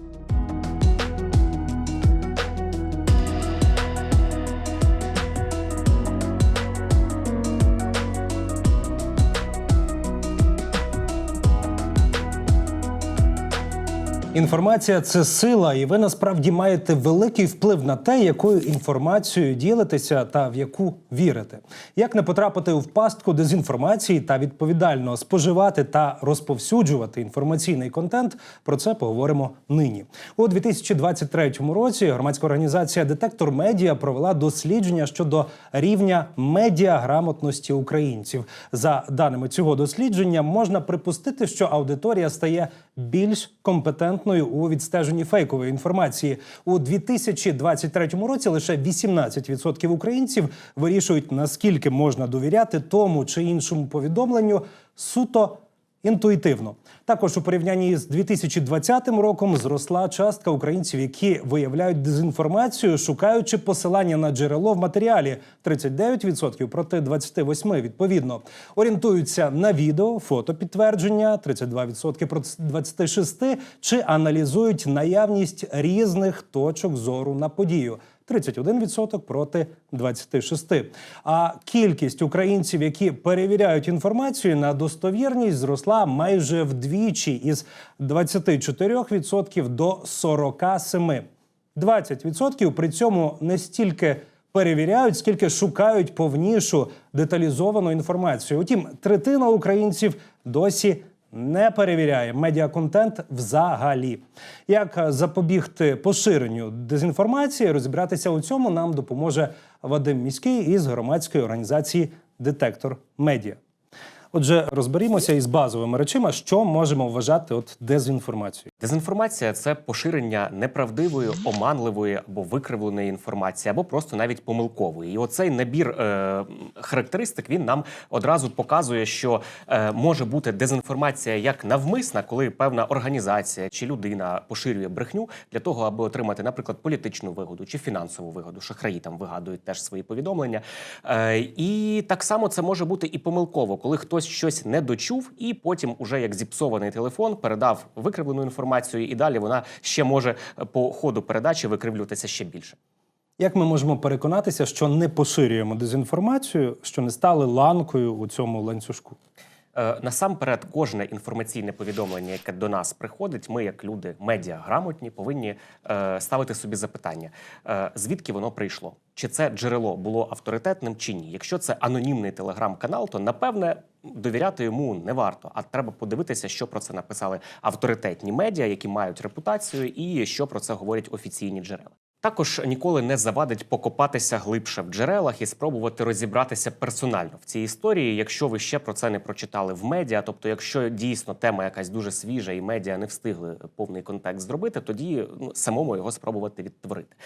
thank you Інформація це сила, і ви насправді маєте великий вплив на те, якою інформацією ділитеся та в яку вірите. Як не потрапити в пастку дезінформації та відповідально споживати та розповсюджувати інформаційний контент? Про це поговоримо нині. У 2023 році громадська організація Детектор Медіа провела дослідження щодо рівня медіаграмотності українців. За даними цього дослідження, можна припустити, що аудиторія стає більш компетентною у відстеженні фейкової інформації. У 2023 році лише 18% українців вирішують наскільки можна довіряти тому чи іншому повідомленню суто інтуїтивно. Також у порівнянні з 2020 роком зросла частка українців, які виявляють дезінформацію, шукаючи посилання на джерело в матеріалі 39% проти 28% відповідно. Орієнтуються на відео, фото підтвердження 32% проти 26% чи аналізують наявність різних точок зору на подію. 31% проти 26%. А кількість українців, які перевіряють інформацію на достовірність, зросла майже вдвічі із 24% до 47%. 20% при цьому не стільки перевіряють, скільки шукають повнішу деталізовану інформацію. Утім, третина українців досі не перевіряє медіаконтент взагалі. Як запобігти поширенню дезінформації, розібратися у цьому нам допоможе Вадим Міський із громадської організації Детектор Медіа. Отже, розберімося із базовими речима, що можемо вважати от дезінформацією. Дезінформація це поширення неправдивої, оманливої або викривленої інформації, або просто навіть помилкової. І оцей набір е, характеристик він нам одразу показує, що е, може бути дезінформація як навмисна, коли певна організація чи людина поширює брехню для того, аби отримати, наприклад, політичну вигоду чи фінансову вигоду. Шахраї там вигадують теж свої повідомлення. Е, і так само це може бути і помилково, коли хтось щось не дочув, і потім, уже як зіпсований телефон, передав викривлену інформацію, і далі вона ще може е, по ходу передачі викривлюватися ще більше. Як ми можемо переконатися, що не поширюємо дезінформацію, що не стали ланкою у цьому ланцюжку? Е, Насамперед, кожне інформаційне повідомлення, яке до нас приходить, ми, як люди медіаграмотні, повинні е, ставити собі запитання, е, звідки воно прийшло? Чи це джерело було авторитетним чи ні? Якщо це анонімний телеграм-канал, то напевне довіряти йому не варто. А треба подивитися, що про це написали авторитетні медіа, які мають репутацію, і що про це говорять офіційні джерела. Також ніколи не завадить покопатися глибше в джерелах і спробувати розібратися персонально в цій історії, якщо ви ще про це не прочитали в медіа. Тобто, якщо дійсно тема якась дуже свіжа і медіа не встигли повний контекст зробити, тоді ну, самому його спробувати відтворити.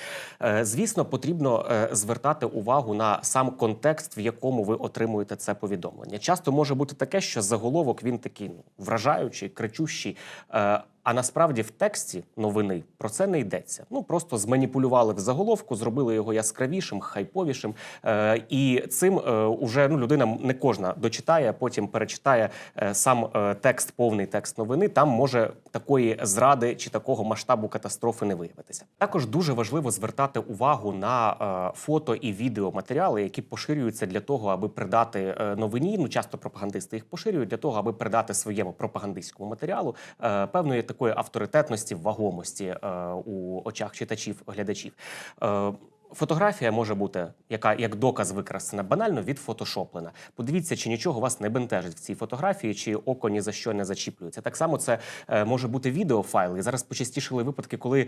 Е, звісно, потрібно е, звертати увагу на сам контекст, в якому ви отримуєте це повідомлення. Часто може бути таке, що заголовок він такий ну, вражаючий, кричущий. Е, а насправді в тексті новини про це не йдеться. Ну просто зманіпулювали в заголовку, зробили його яскравішим, хайповішим. Е, і цим е, уже ну людина не кожна дочитає, потім перечитає е, сам е, текст, повний текст новини. Там може такої зради чи такого масштабу катастрофи не виявитися. Також дуже важливо звертати увагу на е, фото і відеоматеріали, які поширюються для того, аби придати е, новині. Ну часто пропагандисти їх поширюють для того, аби придати своєму пропагандистському матеріалу е, певної такої авторитетності, вагомості е, у очах читачів, глядачів. Фотографія може бути, яка як доказ використана банально відфотошоплена. Подивіться, чи нічого вас не бентежить в цій фотографії, чи око ні за що не зачіплюється. Так само це е, може бути відеофайл. І зараз почастішили випадки, коли е,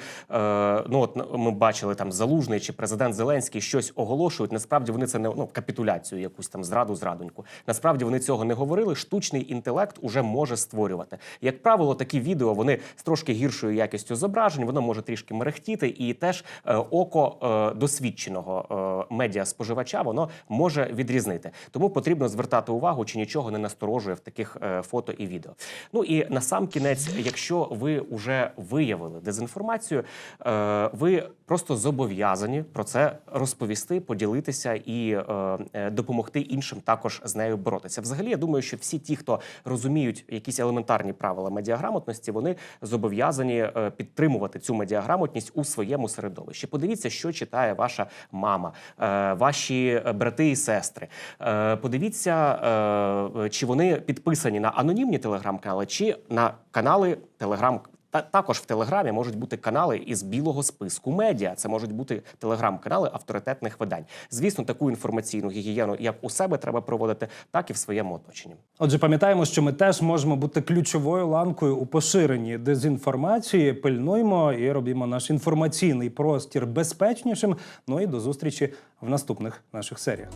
ну от ми бачили там залужний чи президент Зеленський щось оголошують. Насправді вони це не ну, капітуляцію, якусь там зраду, зрадоньку. Насправді вони цього не говорили. Штучний інтелект уже може створювати. Як правило, такі відео вони з трошки гіршою якістю зображень, воно може трішки мерехтіти, і теж е, око е, досліджує досвідченого е, медіаспоживача воно може відрізнити. Тому потрібно звертати увагу, чи нічого не насторожує в таких е, фото і відео. Ну і на сам кінець, якщо ви вже виявили дезінформацію, е, ви просто зобов'язані про це розповісти, поділитися і допомогти іншим також з нею боротися. Взагалі, я думаю, що всі ті, хто розуміють якісь елементарні правила медіаграмотності, вони зобов'язані підтримувати цю медіаграмотність у своєму середовищі. Подивіться, що читає ваша мама, е, ваші е, брати і сестри. Е, Подивіться, чи вони підписані на анонімні телеграм-канали, чи на канали телеграм. Та також в телеграмі можуть бути канали із білого списку медіа. Це можуть бути телеграм-канали авторитетних видань. Звісно, таку інформаційну гігієну як у себе треба проводити, так і в своєму оточенні. Отже, пам'ятаємо, що ми теж можемо бути ключовою ланкою у поширенні дезінформації. Пильнуємо і робимо наш інформаційний простір безпечнішим. Ну і до зустрічі в наступних наших серіях.